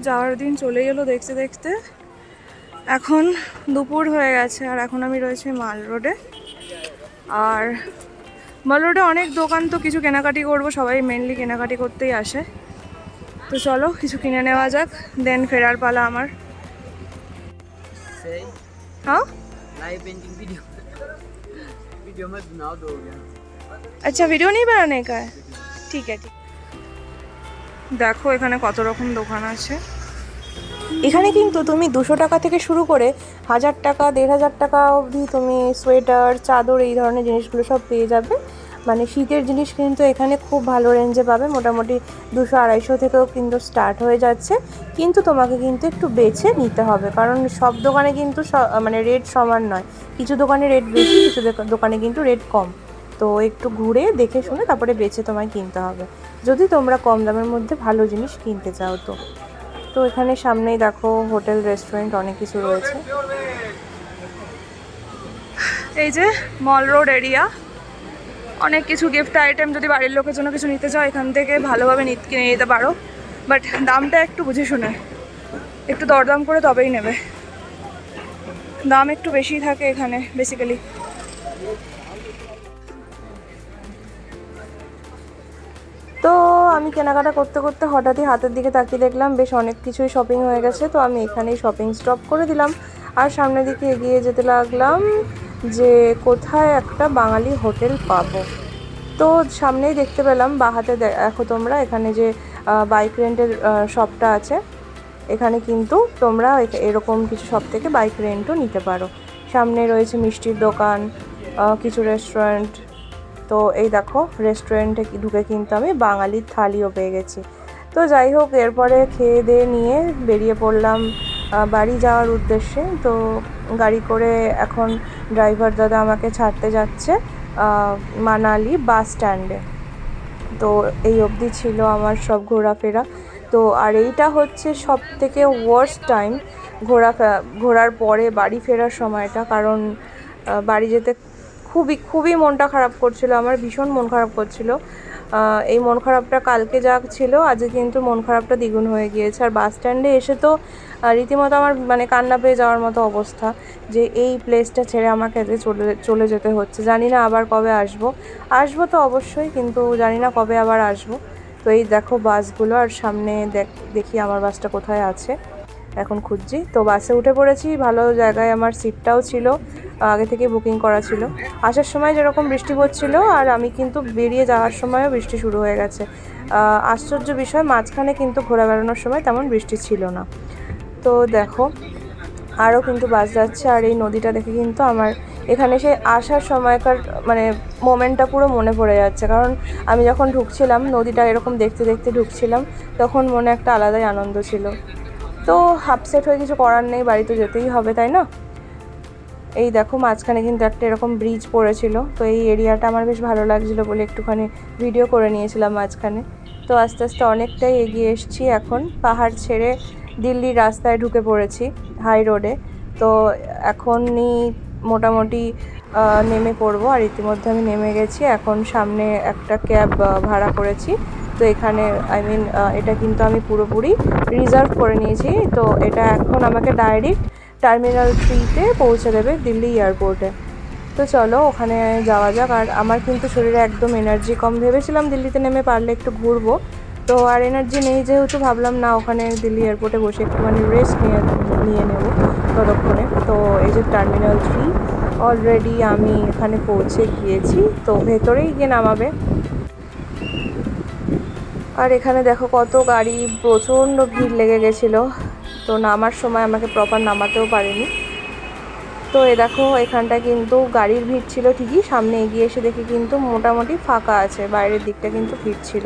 যাওয়ার দিন চলে এলো দেখতে দেখতে এখন দুপুর হয়ে গেছে আর এখন আমি রয়েছি মাল রোডে আর মাল রোডে অনেক দোকান তো কিছু কেনাকাটি করব সবাই মেনলি কেনাকাটি করতেই আসে তো চলো কিছু কিনে নেওয়া যাক দেন ফেরার পালা আমার सही हाँ लाइव पेंटिंग वीडियो वीडियो मत बनाओ दो हो गया আচ্ছা ভিডিও नहीं बनाने का है ঠিক আছে দেখো এখানে কত রকম দোকান আছে। এখানে কিন্তু তুমি দুশো টাকা থেকে শুরু করে হাজার টাকা, দেড় হাজার টাকা অবধি তুমি সোয়েটার, চাদর এই ধরনের জিনিসগুলো সব পেয়ে যাবে। মানে শীতের জিনিস কিন্তু এখানে খুব ভালো রেঞ্জে পাবে। মোটামুটি দুশো আড়াইশো থেকেও কিন্তু স্টার্ট হয়ে যাচ্ছে। কিন্তু তোমাকে কিন্তু একটু বেছে নিতে হবে। কারণ সব দোকানে কিন্তু মানে রেট সমান নয়। কিছু দোকানে রেট বেশি, কিছু দোকা- দোকানে কিন্তু রেট কম। তো একটু ঘুরে দেখে শুনে তারপরে বেছে তোমায় কিনতে হবে। যদি তোমরা কম দামের মধ্যে ভালো জিনিস কিনতে চাও তো। তো এখানে সামনেই দেখো হোটেল, রেস্টুরেন্ট অনেক কিছু রয়েছে। এই যে মল রোড এরিয়া। অনেক কিছু গিফট আইটেম যদি বাড়ির লোকের জন্য কিছু নিতে চাও, এখান থেকে ভালোভাবে কিনে নিতে পারো। বাট দামটা একটু বুঝে শুনে। একটু দরদাম করে তবেই নেবে। দাম একটু বেশি থাকে এখানে বেসিক্যালি আমি কেনাকাটা করতে করতে হঠাৎই হাতের দিকে তাকিয়ে দেখলাম, বেশ অনেক কিছুই শপিং হয়ে গেছে। তো আমি এখানেই শপিং স্টপ করে দিলাম। আর সামনের দিকে এগিয়ে যেতে লাগলাম যে কোথায় একটা বাঙালি হোটেল পাবো। তো সামনেই দেখতে পেলাম বাহাতে দেখো তোমরা, এখানে যে বাইক রেন্টের শপটা আছে। এখানে কিন্তু তোমরা এরকম কিছু শপ থেকে বাইক রেন্টও নিতে পারো। সামনে রয়েছে মিষ্টির দোকান কিছু রেস্টুরেন্ট তো এই দেখো রেস্টুরেন্টে ঢুকে কিন্তু আমি বাঙালির থালিও পেয়ে গেছি। তো যাই হোক, এরপরে খেয়ে দিয়ে নিয়ে বেরিয়ে পড়লাম বাড়ি যাওয়ার উদ্দেশ্যে। তো গাড়ি করে এখন ড্রাইভার দাদা আমাকে ছাড়তে যাচ্ছে মানালি বাস স্ট্যান্ডে তো এই অবধি ছিল আমার সব ঘোরাফেরা। তো আর এইটা হচ্ছে সব থেকে ওয়ার্স্ট টাইম ঘোরা ঘোরার পরে বাড়ি ফেরার সময়টা। কারণ বাড়ি যেতে খুবই খুবই মনটা খারাপ করছিল, আমার ভীষণ মন খারাপ করছিল। এই মন খারাপটা কালকে যা ছিল, আজকে কিন্তু মন খারাপটা দ্বিগুণ হয়ে গিয়েছে। আর বাস স্ট্যান্ডে এসে তো রীতিমতো আমার মানে কান্না পেয়ে যাওয়ার মতো অবস্থা যে এই প্লেসটা ছেড়ে আমাকে চলে চলে যেতে হচ্ছে। জানি না আবার কবে আসব। আসব তো অবশ্যই, কিন্তু জানি না কবে আবার আসব। তো এই দেখো বাসগুলো আর সামনে দেখি আমার বাসটা কোথায় আছে। এখন খুঁজছি। তো বাসে উঠে পড়েছি, ভালো জায়গায় আমার সিটটাও ছিল, আগে থেকে বুকিং করা ছিল। আসার সময় যেরকম বৃষ্টি পড়ছিল আর আমি কিন্তু বেরিয়ে যাওয়ার সময়ও বৃষ্টি শুরু হয়ে গেছে। আশ্চর্য বিষয়, মাঝখানে কিন্তু ঘোরা বেড়ানোর সময় তেমন বৃষ্টি ছিল না। তো দেখো, আরও কিন্তু বাস যাচ্ছে, আর এই নদীটা দেখে কিন্তু আমার এখানে সেই আসার সময়কার মানে মোমেন্টটা পুরো মনে পড়ে যাচ্ছে। কারণ আমি যখন ঢুকছিলাম, নদীটা এরকম দেখতে দেখতে ঢুকছিলাম, তখন মনে একটা আলাদাই আনন্দ ছিল। তো আপসেট হয়ে কিছু করার নেই, বাড়িতে যেতেই হবে, তাই না? এই দেখো, মাঝখানে কিন্তু একটা এরকম ব্রিজ পড়েছিল, তো এই এরিয়াটা আমার বেশ ভালো লাগছিল বলে একটুখানি ভিডিও করে নিয়েছিলাম মাঝখানে। তো আস্তে আস্তে অনেকটাই এগিয়ে এসেছি এখন, পাহাড় ছেড়ে দিল্লির রাস্তায় ঢুকে পড়েছি হাই রোডে তো এখনই মোটামুটি নেমে পড়ব, আর ইতিমধ্যে আমি নেমে গেছি, এখন সামনে একটা ক্যাব ভাড়া করেছি। তো এখানে আই মিন এটা কিন্তু আমি পুরোপুরি রিজার্ভ করে নিয়েছি। তো এটা এখন আমাকে ডাইরেক্ট টার্মিনাল থ্রিতে পৌঁছে দেবে দিল্লি এয়ারপোর্টে তো চলো, ওখানে যাওয়া যাক। আর আমার কিন্তু শরীরে একদম এনার্জি কম। ভেবেছিলাম দিল্লিতে নেমে পারলে একটু ঘুরবো। তো আর এনার্জি নেই যেহেতু, ভাবলাম না, ওখানে দিল্লি এয়ারপোর্টে বসে একটুখানি রেস্ট নিয়ে নিয়ে নেব ততক্ষণে। তো এই যে টার্মিনাল থ্রি অলরেডি আমি এখানে পৌঁছে গিয়েছি। তো ভেতরেই গিয়ে নামাবে। আর এখানে দেখো কত গাড়ি, প্রচণ্ড ভিড় লেগে গেছিল। তো নামার সময় আমাকে প্রপার নামাতেও পারেনি। তো এ দেখো এখানটা কিন্তু গাড়ির ভিড় ছিল ঠিকই, সামনে এগিয়ে এসে দেখি কিন্তু মোটামুটি ফাঁকা আছে, বাইরের দিকটা কিন্তু ভিড় ছিল।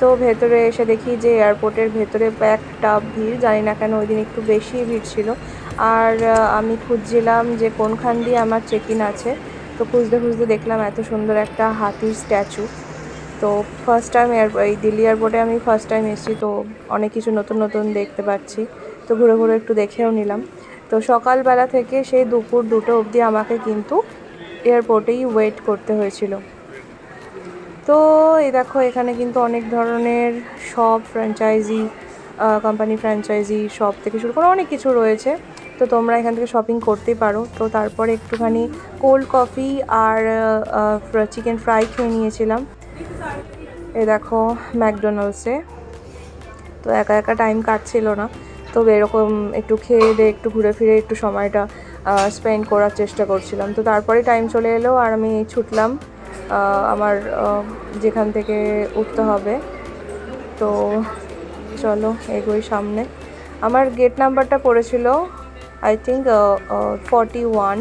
তো ভেতরে এসে দেখি যে এয়ারপোর্টের ভেতরে একটা ভিড়, জানি না কেন ওই দিন একটু বেশি ভিড় ছিল। আর আমি খুঁজছিলাম যে কোনখান দিয়ে আমার চেক ইন আছে। তো খুঁজতে খুঁজতে দেখলাম এত সুন্দর একটা হাতির স্ট্যাচু তো ফার্স্ট টাইম এয়ার এই দিল্লি এয়ারপোর্টে আমি ফার্স্ট টাইম এসেছি, তো অনেক কিছু নতুন নতুন দেখতে পাচ্ছি। তো ঘুরে ঘুরে একটু দেখেও নিলাম। তো সকালবেলা থেকে সেই দুপুর দুটো অবধি আমাকে কিন্তু এয়ারপোর্টেই ওয়েট করতে হয়েছিল। তো এই দেখো, এখানে কিন্তু অনেক ধরনের shop franchise company franchise shop থেকে শুরু করে অনেক কিছু রয়েছে। তো তোমরা এখান থেকে শপিং করতে পারো। তো তারপরে একটুখানি কোল্ড কফি আর চিকেন ফ্রাই খেয়ে নিয়েছিলাম। এ দেখো, ম্যাকডোনাল্ডসে। তো একা একা টাইম কাটছিল না। তো এরকম একটু খেয়ে দিয়ে, একটু ঘুরে ফিরে, একটু সময়টা স্পেন্ড করার চেষ্টা করছিলাম। তো তারপরে টাইম চলে এলো আর আমি ছুটলাম আমার যেখান থেকে উঠতে হবে। তো চলো, এগোই সামনে। আমার গেট নাম্বারটা পড়েছিল আই থিঙ্ক ফর্টি ওয়ান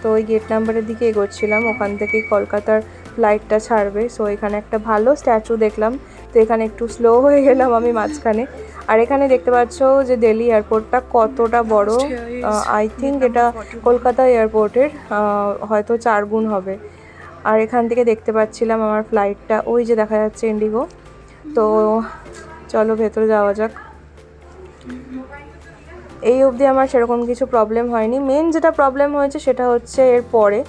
তো ওই গেট নাম্বারের দিকে এগোচ্ছিলাম। ওখান থেকে কলকাতার ফ্লাইটটা ছাড়বে। সো এখানে একটা ভালো স্ট্যাচু দেখলাম। তো এখানে একটু স্লো হয়ে গেলাম আমি মাঝখানে। আর এখানে দেখতে পাচ্ছ যে দিল্লি এয়ারপোর্টটা কতটা বড়। আই থিঙ্ক এটা কলকাতা এয়ারপোর্টের হয়তো চার গুণ হবে। আর এখান থেকে দেখতে পাচ্ছিলাম আমার ফ্লাইটটা ওই যে দেখা যাচ্ছে ইন্ডিগো তো চলো ভেতরে যাওয়া যাক। এই অবধি আমার সেরকম কিছু প্রবলেম হয়নি। মেন যেটা প্রবলেম হয়েছে সেটা হচ্ছে এর পরে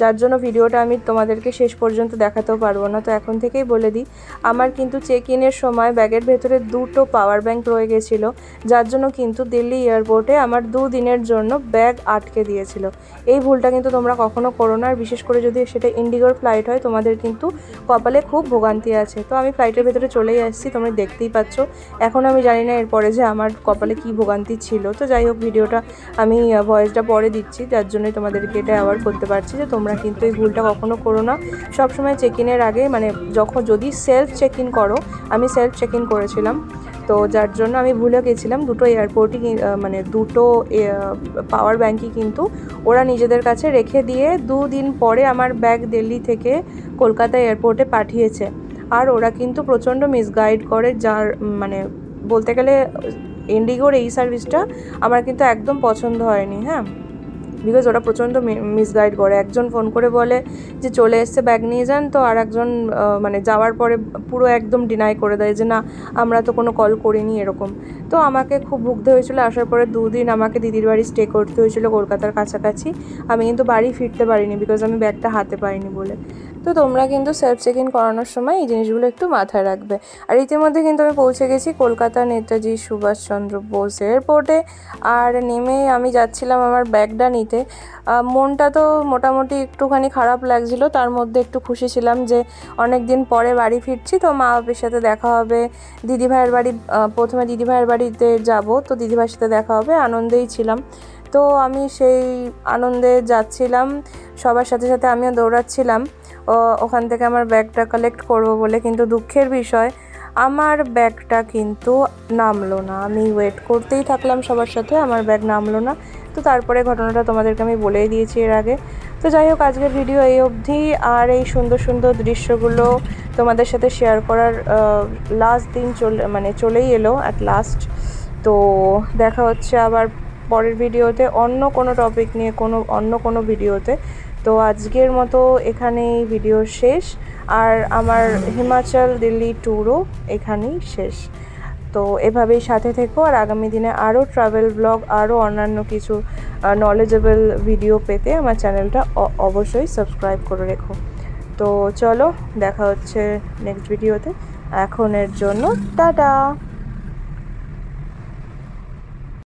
যার জন্য ভিডিওটা আমি তোমাদেরকে শেষ পর্যন্ত দেখাতেও পারব না। তো এখন থেকেই বলে দিই, আমার কিন্তু চেক ইনের সময় ব্যাগের ভেতরে দুটো পাওয়ার ব্যাংক রয়ে গেছিল, যার জন্য কিন্তু দিল্লি এয়ারপোর্টে আমার দুদিনের জন্য ব্যাগ আটকে দিয়েছিল। এই ভুলটা কিন্তু তোমরা কখনো করো না, আর বিশেষ করে যদি সেটা ইন্ডিগোর ফ্লাইট হয়, তোমাদের কিন্তু কপালে খুব ভোগান্তি আছে। তো আমি ফ্লাইটের ভেতরে চলেই আসছি, তোমরা দেখতেই পাচ্ছ। এখন আমি জানি না এরপরে যে আমার কপালে কি ভোগান্তি ছিল। তো যাই হোক, ভিডিওটা আমি ভয়েসটা পরে দিচ্ছি, যার জন্যই তোমাদেরকে এটা অ্যাওয়ার্ড করতে পারছি যে তোমরা কিন্তু এই ভুলটা কখনো করো না। সবসময় চেক ইনের আগে মানে যখন যদি সেলফ চেক ইন করো, আমি সেলফ চেক ইন করেছিলাম। তো যার জন্য আমি ভুলে গেছিলাম, দুটো এয়ারপোর্টই মানে দুটো পাওয়ার ব্যাঙ্কই কিন্তু ওরা নিজেদের কাছে রেখে দিয়ে দুদিন পরে আমার ব্যাগ দিল্লি থেকে কলকাতা এয়ারপোর্টে পাঠিয়েছে। আর ওরা কিন্তু প্রচণ্ড মিসগাইড করে, যার মানে বলতে গেলে ইন্ডিগোর এই সার্ভিসটা আমার কিন্তু একদম পছন্দ হয়নি হ্যাঁ। বিকজ ওরা প্রচণ্ড মিসগাইড করে। একজন ফোন করে বলে যে, চলে এসছে ব্যাগ নিয়ে যান। তো আর একজন মানে যাওয়ার পরে পুরো একদম ডিনাই করে দেয় যে, না, আমরা তো কোনো কল করিনি, এরকম। তো আমাকে খুব ভুগতে হয়েছিলো। আসার পরে দুদিন আমাকে দিদির বাড়ি স্টে করতে হয়েছিলো কলকাতার কাছাকাছি। আমি কিন্তু বাড়ি ফিরতে পারিনি বিকজ আমি ব্যাগটা হাতে পাইনি বলে। তো তোমরা কিন্তু সেলফ চেক ইন করানোর সময় এই জিনিসগুলো একটু মাথায় রাখবে। আর ইতিমধ্যে কিন্তু আমি পৌঁছে গেছি কলকাতা নেতাজি সুভাষচন্দ্র বোস এয়ারপোর্টে আর নেমে আমি যাচ্ছিলাম আমার ব্যাগটা নিতে। মনটা তো মোটামুটি একটুখানি খারাপ লাগছিল, তার মধ্যে একটু খুশি ছিলাম যে অনেক দিন পরে বাড়ি ফিরছি, তো মা বাপের সাথে দেখা হবে। দিদিভাইয়ের বাড়ি প্রথমে দিদিভাইয়ের বাড়িতে যাব, তো দিদিভাইয়ের সাথে দেখা হবে, আনন্দেই ছিলাম। তো আমি সেই আনন্দে যাচ্ছিলাম, সবার সাথে সাথে আমিও দৌড়াচ্ছিলাম। ওখান থেকে আমার ব্যাগটা কালেক্ট করব বলে কিন্তু দুঃখের বিষয়। আমার ব্যাগটা কিন্তু নামলো না। আমি ওয়েট করতেই থাকলাম সবার সাথে, আমার ব্যাগ নামলো না। তো তারপরে ঘটনাটা তোমাদেরকে আমি বলেই দিয়েছি এর আগে। তো যাই হোক, আজকের ভিডিও এই অবধি। আর এই সুন্দর সুন্দর দৃশ্যগুলো তোমাদের সাথে শেয়ার করার লাস্ট দিন চলে মানে চলেই এলো অ্যাট লাস্ট তো দেখা হচ্ছে আবার পরের ভিডিওতে অন্য কোনো টপিক নিয়ে কোনো, অন্য কোনো ভিডিওতে তো আজকের মতো এখানেই ভিডিও শেষ। আর আমার হিমাচল দিল্লি ট্যুরও এখানেই শেষ। তো এভাবেই সাথে থেকো, আর আগামী দিনে আরও ট্রাভেল ব্লগ আরও অন্যান্য কিছু নলেজেবল ভিডিও পেতে আমার চ্যানেলটা অবশ্যই সাবস্ক্রাইব করে রেখো। তো চলো, দেখা হচ্ছে নেক্সট ভিডিওতে এখনের জন্য, টাটা!